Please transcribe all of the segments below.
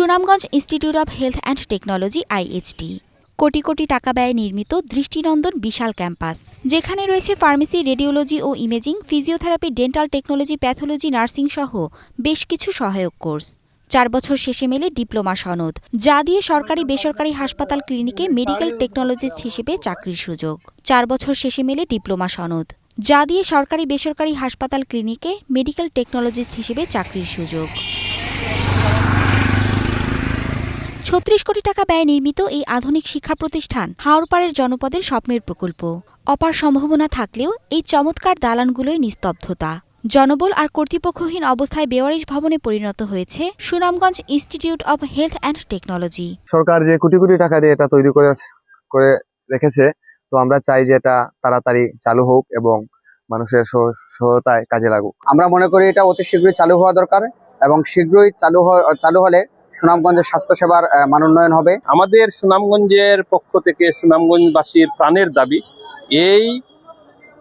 Sunamganj institute of health and technology IHT crore crore টাকা ব্যয়ে নির্মিত দৃষ্টিনন্দন বিশাল ক্যাম্পাস, যেখানে রয়েছে ফার্মেসি, রেডিওলজি ও imaging, physiotherapy, dental technology, pathology, nursing সহ বেশ কিছু সহায়ক কোর্স। চার বছর শেষে মেলে ডিপ্লোমা সনদ, যা দিয়ে সরকারি বেসরকারি হাসপাতাল ক্লিনিকে মেডিকেল টেকনোলজিস্ট হিসেবে চাকরির সুযোগ। চার বছর শেষে মেলে ডিপ্লোমা সনদ, যা দিয়ে সরকারি বেসরকারি হাসপাতাল ক্লিনিকে মেডিকেল টেকনোলজিস্ট হিসেবে চাকরির সুযোগ। ছত্রিশ কোটি টাকা ব্যয় নির্মিত এই আধুনিক শিক্ষা প্রতিষ্ঠান হাওড়পাড়ের জনপদের স্বপ্নের প্রকল্প। অপার সম্ভাবনা থাকলেও এই চমৎকার দালানগুলোই নিস্তব্ধতা। জনবল আর কর্তৃপক্ষহীন অবস্থায় বেওয়ারিশ ভবনে পরিণত হয়েছে Sunamganj institute of health and technology. সরকার যে কোটি কোটি টাকা দিয়ে এটা তৈরি করে করে রেখেছে তো আমরা চাই যে এটা তাড়াতাড়ি চালু হোক এবং মানুষের সহ- সহায়তায় কাজে লাগুক। আমরা মনে করি এটা অতি শীঘ্রই চালু হওয়া দরকার এবং শীঘ্রই চালু চালু হলে সুনামগঞ্জের স্বাস্থ্যসেবার আহ, মানোন্নয়ন হবে। আমাদের সুনামগঞ্জের পক্ষ থেকে সুনামগঞ্জবাসীর প্রাণের দাবি এই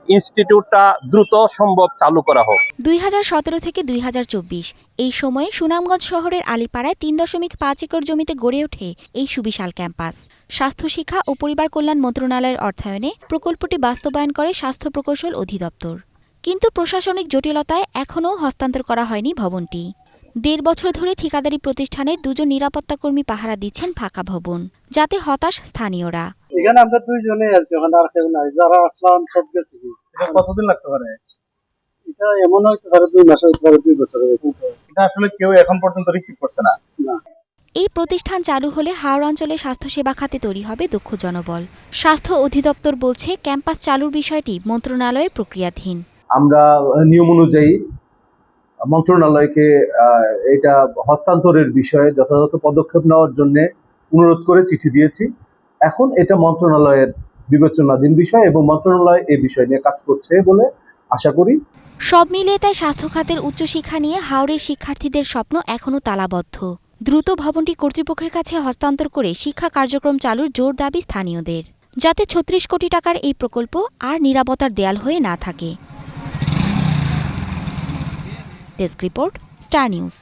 ইনস্টিটিউটটা দ্রুত সম্ভব চালু করা হোক। দুই হাজার সতেরো থেকে দুই হাজার চব্বিশ এই সময়ে সুনামগঞ্জ শহরের আলিপাড়ায় তিন দশমিক পাঁচ একর জমিতে গড়ে ওঠে এই সুবিশাল ক্যাম্পাস। স্বাস্থ্য শিক্ষা ও পরিবার কল্যাণ মন্ত্রণালয়ের অর্থায়নে প্রকল্পটি বাস্তবায়ন করে স্বাস্থ্য প্রকৌশল অধিদপ্তর। কিন্তু প্রশাসনিক জটিলতায় এখনও হস্তান্তর করা হয়নি ভবনটি। দেড় বছর ধরে ঠিকাদারি প্রতিষ্ঠানের দুজন নিরাপত্তাকর্মী পাহারা দিচ্ছেন ফাঁকা ভবন যাতে হতাশ স্থানীয়রা। এখানে আমরা দুইজনে আছি ওখানে আর কেউ নাই। যারা আসলাম সব গেছি। কতদিন লাগতে পারে? এটা এমন হইতে পারে দুই মাস হইতে পারে দুই বছর এটা আসলে কেউ এখন পর্যন্ত রিসিভ করছে না? এই প্রতিষ্ঠান চালু হলে হাওড় অঞ্চলে স্বাস্থ্যসেবা খাতে তৈরি হবে দক্ষ জনবল স্বাস্থ্য অধিদপ্তর বলছে ক্যাম্পাস চালুর বিষয়টি মন্ত্রণালয়ের প্রক্রিয়াধীন। আমরা নিয়ম অনুযায়ী মন্ত্রণালয়কে এটা হস্তান্তরের বিষয়ে যথাযথ পদক্ষেপ নেওয়ার জন্য অনুরোধ করে চিঠি দিয়েছি। এখন এটা মন্ত্রণালয়ের বিবেচনাধীন বিষয় এবং মন্ত্রণালয় এই বিষয় নিয়ে কাজ করছে বলে আশা করি। সব মিলিয়ে তাই স্বাস্থ্য খাতের উচ্চশিক্ষা নিয়ে হাওড়ের শিক্ষার্থীদের স্বপ্ন এখনও তালাবদ্ধ। দ্রুত ভবনটি কর্তৃপক্ষের কাছে হস্তান্তর করে শিক্ষা কার্যক্রম চালুর জোর দাবি স্থানীয়দের। যাতে ছত্রিশ কোটি টাকার এই প্রকল্প আর নিরাপত্তার দেয়াল হয়ে না থাকে। Desk report star news